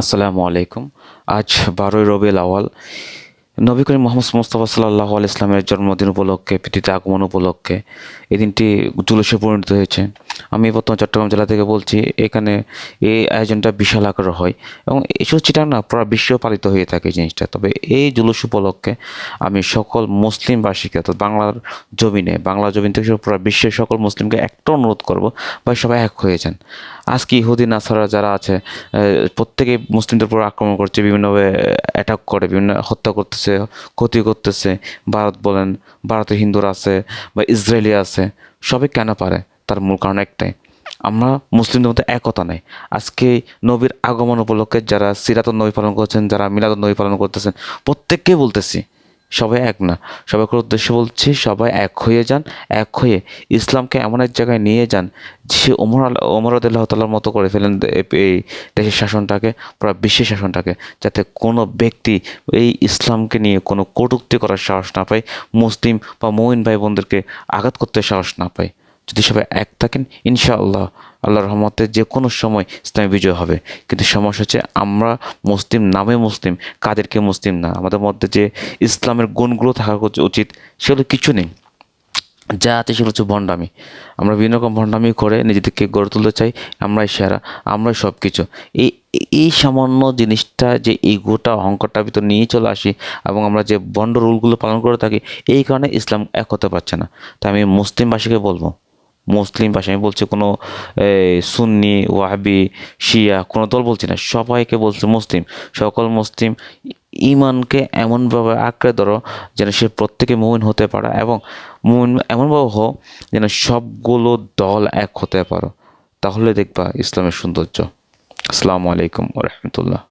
আসসালামু আলাইকুম। আজ বারোই রবিউল আওয়াল নবী করিম মোহাম্মদ মুস্তফা সাল্লাহ আল ইসলামের জন্মদিন উপলক্ষে পৃথিবীতে আগমন উপলক্ষে এই দিনটি জুলুসে পরিণত হয়েছে। আমি বর্তমান চট্টগ্রাম জেলা থেকে বলছি, এখানে এই আয়োজনটা বিশাল আকারে হয় এবং এসব চিটাং না পুরো বিশ্ব পালিত হয়ে থাকে জিনিসটা। তবে এই জুলুস উপলক্ষে আমি সকল মুসলিমবাসীকে অর্থাৎ বাংলার জমিনে, বাংলা জমিন থেকে পুরো বিশ্বের সকল মুসলিমকে একটা অনুরোধ করব বা সবাই এক হয়ে যান। আজকে ইহুদি নাসারা যারা আছে আহ, প্রত্যেকেই মুসলিমদের উপর আক্রমণ করছে বিভিন্নভাবে অ্যাটাক করে বিভিন্ন হত্যা করতেছে ক্ষতি করতেছে। ভারত বলেন ভারতে হিন্দুরা আছে বা ইসরায়েলি আছে সবই কেন পারে? তার মূল কারণ একটাই। আমরা মুসলিমদের মধ্যে একতা নেই। আজকে নবীর আগমন উপলক্ষে যারা সিরাত নবী পালন করছেন যারা মিলাদ নবী পালন করতেছেন প্রত্যেককে বলতেছি সবাই এক না। সবাইকে উদ্দেশ্য বলছি, সবাই এক হয়ে যান, এক হয়ে ইসলামকে এমন এক জায়গায় নিয়ে যান সে ওমর আল্লাহ ওমর আল্লাহ তাল্লার মতো করে ফেলেন এই দেশের শাসনটাকে, পুরো বিশ্বের শাসনটাকে, যাতে কোনো ব্যক্তি এই ইসলামকে নিয়ে কোনো কটুক্তি করার সাহস না পায়, মুসলিম বা মমিন ভাই বোনদেরকে আঘাত করতে সাহস না পায়। যদি সবাই এক থাকেন, ইনশাআল্লাহ আল্লাহ রহমতে যে কোনো সময় ইসলামী বিজয় হবে। কিন্তু সমস্যা হচ্ছে আমরা মুসলিম নামে মুসলিম, কাদেরকে মুসলিম না। আমাদের মধ্যে যে ইসলামের গুণগুলো থাকা উচিত সেগুলো কিছু নেই। যা আছে সেগুলো হচ্ছে ভণ্ডামি। আমরা বিভিন্ন রকম ভণ্ডামি করে নিজেদেরকে গড়ে তুলতে চাই, আমরাই সেরা, আমরাই সব কিছু এই এই সামান্য জিনিসটা যে ইগোটা অহংকারটা ভিতর নিয়ে চলে আসি এবং আমরা যে বন্ড রুলগুলো পালন করে থাকি, এই কারণে ইসলাম এক হতে পারছে না। তাই আমি মুসলিমবাসীকে বলব মুসলিম ভাষা, আমি বলছি কোনো সুন্নি, ওয়াহাবি, শিয়া, কোনো দল বলছি না, সবাইকে বলছি মুসলিম। সকল মুসলিম ইমানকে এমনভাবে আঁকড়ে ধরো যেন সে প্রত্যেকে মুমিন হতে পারে এবং মুমিন এমনভাবে হো যেন সবগুলো দল এক হতে পারো। তাহলে দেখবা ইসলামের সৌন্দর্য। আসসালামু আলাইকুম রহমতুল্লাহ।